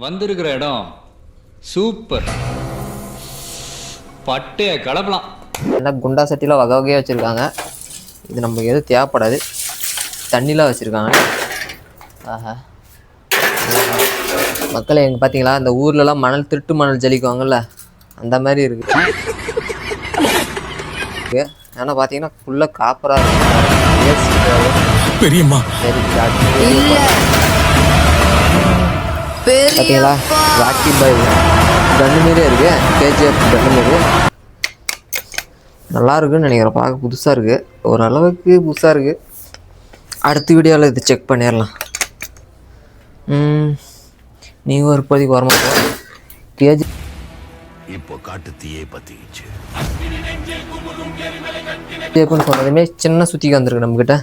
வந்திருக்கிற இடம். சூப்பர். பட்டைய கலப்பலாம். எல்லாம் குண்டா சட்டிலாம் வகை வகையாக வச்சுருக்காங்க. இது நமக்கு எதுவும் தேவைப்படாது. தண்ணிலாம் வச்சுருக்காங்க. ஆஹா. மக்களே எங்க பார்த்தீங்களா இந்த ஊர்லலாம் மணல் திருட்டு மணல் ஜலிக்குவாங்கல்ல? அந்த மாதிரி இருக்கு. இருக்கு. ஆனா பார்த்தீங்கன்னா ஃபுல்லாக காப்பராக இருக்கு. பெரியம்மா. சரி, பார்த்தீங்களா ராக்கி பாய் கண்ணு மாரியே இருக்கு. கேஜிஎஃப் கண்ணு மாரி. நல்லா இருக்குன்னு நினைக்கிறேன். பார்க்க புதுசாக இருக்கு. ஓரளவுக்கு புதுசாக இருக்கு. அடுத்த வீடியோவில் இது செக் பண்ணிடலாம். நீங்கள் ஒரு இப்போதைக்கு வரமாட்டோம் கேஜி இப்போ காட்டு தீயே பத்திக்கிச்சு. கேக்குன்னு சொன்னதுமே சின்ன சுத்திக்கு வந்திருக்கு நம்மக்கிட்ட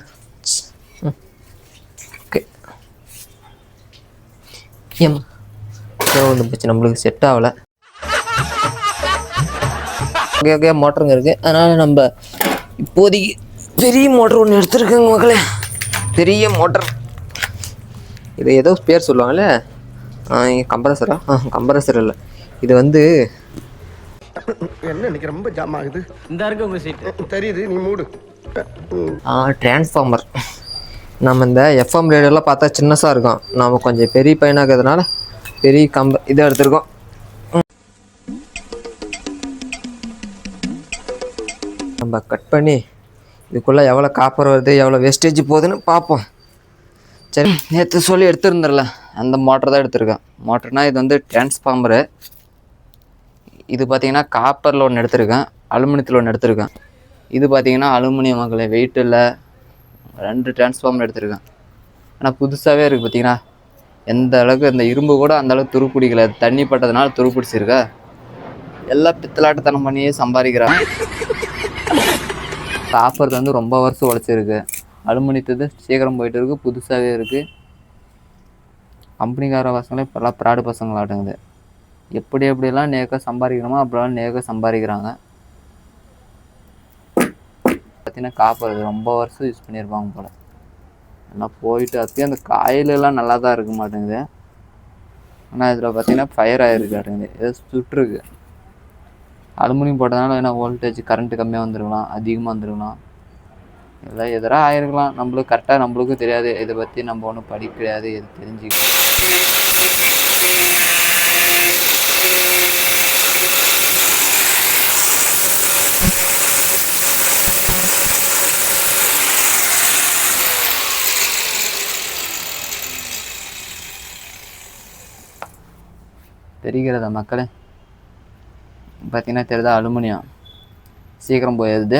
ஓகே ஏம்மா வந்து போச்சு. நம்மளுக்கு செட் ஆகலை. ஓகே ஓகே மோட்டருங்க இருக்குது அதனால் நம்ம இப்போதைக்கு பெரிய மோட்டர் ஒன்று எடுத்துருக்கோங்க மக்களே. பெரிய மோட்டர் இது ஏதோ பேர் சொல்லுவாங்கல்ல? கம்ப்ரஸரா ஆ? கம்ப்ரஸர் இல்லை. இது வந்து என்ன இன்னைக்கு ரொம்ப ஜாம் ஆகுது? இந்த இருக்கு உங்க சீட் தெரியுது. நீ மூடு. டிரான்ஸ்ஃபார்மர் நம்ம இந்த எஃப்எம் ரேடியோலாம் பார்த்தா சின்னசாக இருக்கும் நாம் கொஞ்சம் பெரிய பையனாகிறதுனால பெரிய கம்ப இதை எடுத்திருக்கோம். நம்ம கட் பண்ணி இதுக்குள்ளே எவ்வளோ காப்பர் வருது எவ்வளோ வேஸ்டேஜ் போகுதுன்னு பார்ப்போம். சரி நேற்று சொல்லி எடுத்துருந்துடல அந்த மோட்டர் தான் எடுத்திருக்கேன். மோட்டர்னால் இது வந்து டிரான்ஸ்ஃபார்மரு இது பார்த்தீங்கன்னா காப்பரில் ஒன்று எடுத்திருக்கேன் அலுமினியத்தில் ஒன்று எடுத்திருக்கேன். இது பார்த்தீங்கன்னா அலுமினியம் மக்களை வெயிட் இல்லை. ரெண்டு டிரான்ஸ்ஃபார்மர் எடுத்திருக்கேன். ஆனால் புதுசாகவே இருக்குது பார்த்தீங்கன்னா எந்த அளவுக்கு இந்த இரும்பு கூட அந்த அளவுக்கு துருப்பிடிக்கல தண்ணி பட்டதுனால துருப்பிடிச்சிருக்கா எல்லாம் பித்தலாட்டத்தனம் பண்ணியே சம்பாதிக்கிறாங்க காப்பர் வந்து ரொம்ப வருஷம் உழைச்சிருக்கு. அலுமினியத்தது சீக்கிரம் போயிட்டு இருக்கு புதுசாகவே இருக்குது கம்பெனிக்கார பசங்களே இப்போல்லாம் ப்ராடு பசங்களாட்டுங்குது எப்படி எப்படிலாம் நேக்க சம்பாதிக்கணுமோ அப்படிலாம் நேக்க சம்பாதிக்கிறாங்க. பார்த்தீங்கன்னா காப்பர் ரொம்ப வருஷம் யூஸ் பண்ணியிருப்பாங்க போல். எல்லாம் போயிட்டு அதுக்கே அந்த காயிலெல்லாம் நல்லா தான் இருக்க மாட்டேங்குது. ஆனால் இதில் பார்த்தீங்கன்னா ஃபயர் ஆகிருக்காட்டுங்குது ஏதோ சுட்டுருக்கு அலுமினியம் போட்டதுனால என்ன வோல்டேஜ் கரண்ட்டு கம்மியாக வந்துருக்கலாம் அதிகமாக வந்துருக்கலாம். எல்லாம் எதிராக ஆயிருக்கலாம். நம்மளுக்கு கரெக்டாக நம்மளுக்கும் தெரியாது. இதை பற்றி நம்ம ஒன்றும் படிக்க கிடையாது. எது தெரிஞ்சுக்கலாம் தெரிகிறதா மக்களே? பார்த்தீங்கன்னா தெரியுதா அலுமினியம். சீக்கிரம் போயிடுது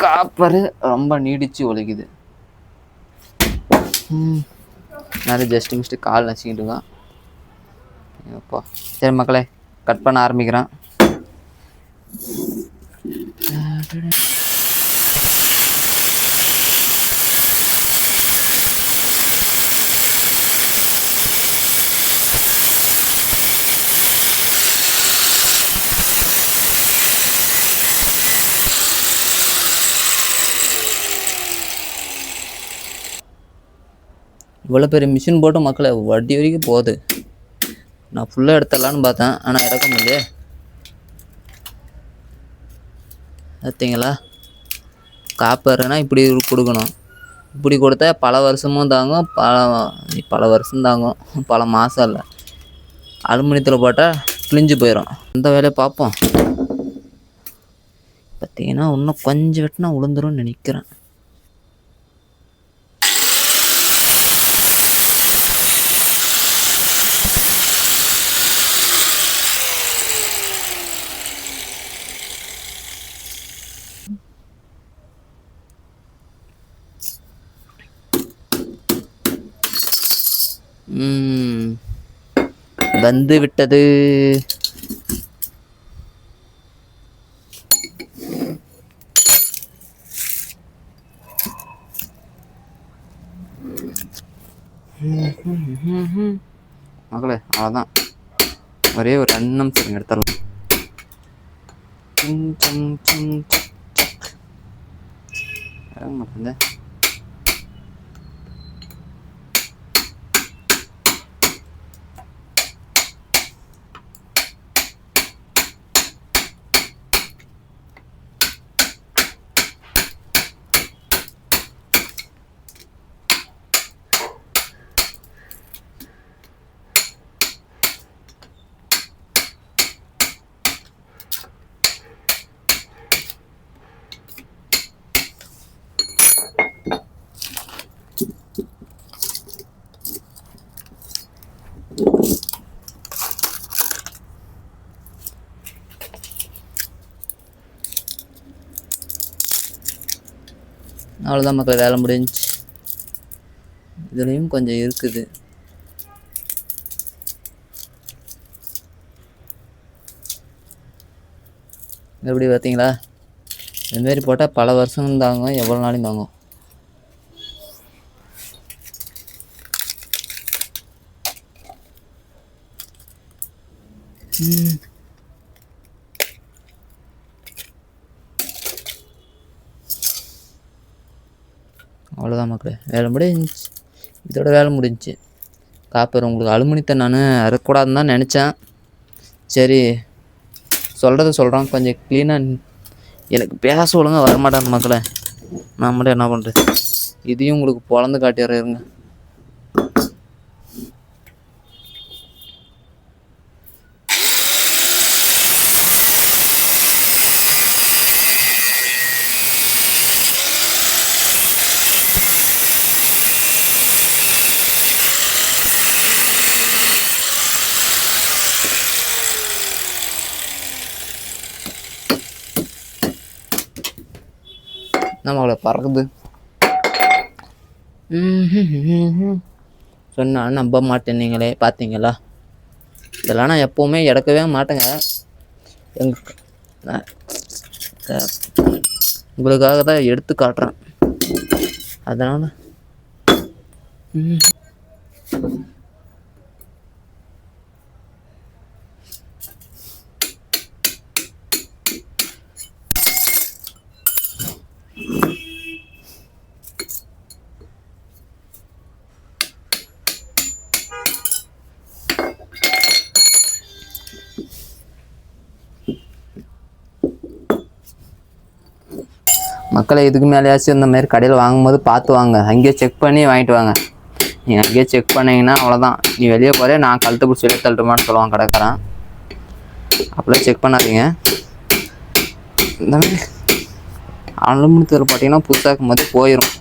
காப்பரு ரொம்ப நீடிச்சு ஒழிக்குது நிறைய ஜஸ்ட் மிஸ்ட்டு கால் நசிக்கிட்டு இருக்கான். அப்பா. சரி மக்களே கட் பண்ண ஆரம்பிக்கிறேன். இவ்வளோ பெரிய மிஷின் போட்டு மக்களை வட்டி வரைக்கும் போகுது. நான் ஃபுல்லாக எடுத்துடலான்னு பார்த்தேன். ஆனால் இறக்க முடியலையே பார்த்தீங்களா காப்பர்னா இப்படி கொடுக்கணும். இப்படி கொடுத்தா பல வருஷமும் தாங்கும். பல பல வருஷம் தாங்கும். பல மாதம் இல்லை. அலுமினியத்தில் போட்டால் கிழிஞ்சு போயிடும் அந்த வேலையை பார்ப்போம். பார்த்தீங்கன்னா இன்னும் கொஞ்சம் வெட்டினா உளுந்துரும்னு நினைக்கிறேன். வந்து விட்டது மகளே அவ்வளோதான் ஒரே ஒரு ரெண்டு நிமிஷம் எடுத்துடலாம் சிங் சிங் சிங் சக் சக். இறங்க மாட்டேங்குதே. அவ்வளோதான் மக்கள் வேலை முடிஞ்சு. இதுலேயும் கொஞ்சம் இருக்குது. எப்படி பார்த்தீங்களா? இதுமாரி போட்டால் பல வருஷம் தாங்கும் எவ்வளோ நாளையும் தாங்கும்? ம். அவ்வளோதான் மக்களே. வேலை முடிஞ்சு இதோட வேலை முடிஞ்சுச்சு காப்பர் உங்களுக்கு அலுமினியத்தை நான் அறக்கூடாதுன்னு தான் நினச்சேன். சரி சொல்கிறத சொல்கிறான் கொஞ்சம் க்ளீனாக எனக்கு பேச ஒழுங்காக வரமாட்டாங்க மக்களே. நான் மட்டும் என்ன பண்ணுறது இதையும் உங்களுக்கு பிறந்து காட்டிடுறேன் இருங்க. பறக்குது. சொன்னால் நம்ப மாட்டேன் நீங்களே பார்த்தீங்களா இதெல்லாம் நான் எப்போவுமே எடுக்கவே மாட்டேங்க. எங் நான் உங்களுக்காக தான் எடுத்து காட்டுறேன். அதனால். மக்களை இதுக்கு மேலேயாச்சும் இந்த மாதிரி கடையில் வாங்கும்போது பார்த்து வாங்க. அங்கேயே செக் பண்ணி வாங்கிட்டு வாங்க. நீங்கள் அங்கேயே செக் பண்ணிங்கன்னா அவ்வளோதான் நீ வெளியே போகிறே நான் கழுத்து பிடிச்சி வெளியே தள்ளுமான்னு சொல்லுவான் கடைக்காரன். அப்படிலாம் செக் பண்ணாதீங்க. இந்த மாதிரி அலுமினியத்தில் பார்த்தீங்கன்னா புதுசாக்கும் போது போயிடும்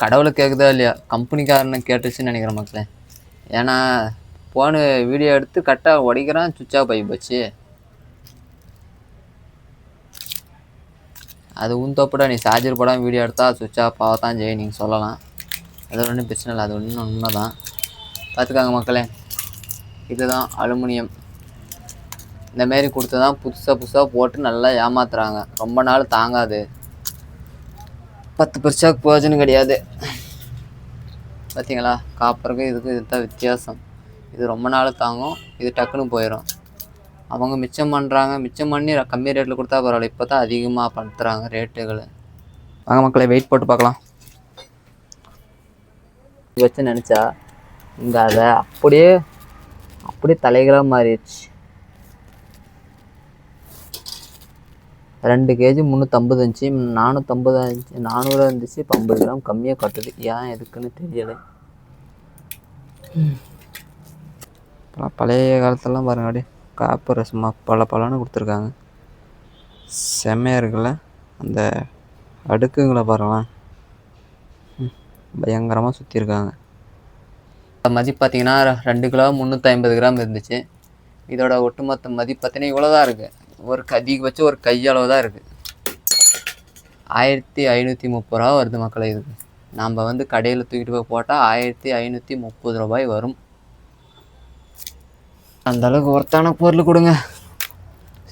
கடவுளை கேட்குதா இல்லையா? கம்பெனிக்காரனை கேட்டுச்சுன்னு நினைக்கிறேன் மக்களே. ஏன்னா ஃபோனு வீடியோ எடுத்து கரெக்டாக உடைக்கிறான் சுவிட்ச் ஆஃப் ஆகி போச்சு. அது உன் தப்புடா நீ சார்ஜர் படம் வீடியோ எடுத்தால் சுவிட்ச் ஆஃப் ஆக தான் நீங்கள் சொல்லலாம். அது ஒன்றும் பிரச்சனை இல்லை அது ஒன்றும் உண்மை தான் பார்த்துக்காங்க மக்களே. இதுதான் அலுமினியம். இந்த மாரி கொடுத்து தான் புதுசாக புதுசாக போட்டு நல்லா ஏமாத்துறாங்க. ரொம்ப நாள் தாங்காது. பத்து பைசாவுக்கு பிரயோஜனம் கிடையாது. பார்த்தீங்களா காப்பருக்கு இதுக்கு இதுதான் வித்தியாசம். இது ரொம்ப நாள் தாங்கும். இது டக்குன்னு போயிடும் அவங்க மிச்சம் பண்ணுறாங்க மிச்சம் பண்ணி கம்மி ரேட்டில் கொடுத்தா பரவாயில்ல. இப்போ தான் அதிகமாக படுத்துகிறாங்க ரேட்டுகளை. வாங்க மக்களை வெயிட் போட்டு பார்க்கலாம். வச்சு நினச்சா இந்த அதை அப்படியே அப்படியே தலைகளாக மாறிடுச்சு. ரெண்டு கேஜி முந்நூற்றம்பது இருந்துச்சு. நானூற்றம்பது இருந்துச்சு. நானூறாக இருந்துச்சு. இப்போ ஐம்பது கிராம் கம்மியாக காட்டுது. ஏன் எதுக்குன்னு தெரியலை. இப்போலாம் பழைய காலத்துலலாம் பாருங்க அப்படியே காப்பு ரசமாக பல பலன்னு கொடுத்துருக்காங்க. செம்மையாக இருக்குல்ல? அந்த அடுக்குங்களை பாருங்களேன். பயங்கரமாக சுற்றிருக்காங்க மதிப்பு பார்த்தீங்கன்னா ரெண்டு கிலோ முந்நூற்றி ஐம்பது கிராம் இருந்துச்சு. இதோட ஒட்டுமொத்த மதிப்பு பார்த்தீங்கன்னா இவ்வளோ தான் இருக்குது ஒரு அதிகபட்சம் ஒரு கையளவு தான் இருக்குது ஆயிரத்தி ஐநூற்றி முப்பது ரூபா வருது மக்களை இதுக்கு. நாம் வந்து கடையில் தூக்கிட்டு போய் போட்டால் ஆயிரத்தி ஐநூற்றி முப்பது ரூபாய் வரும். அந்த அளவுக்கு ஒர்த்தான பொருள் கொடுங்க.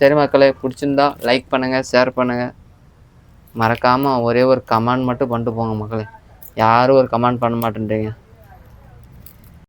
சரி மக்களே பிடிச்சிருந்தா லைக் பண்ணுங்கள் ஷேர் பண்ணுங்கள் மறக்காமல் ஒரே ஒரு கமெண்ட் மட்டும் பண்ணிட்டு போங்க மக்களே. யாரும் ஒரு கமெண்ட் பண்ண மாட்டேன்றீங்க.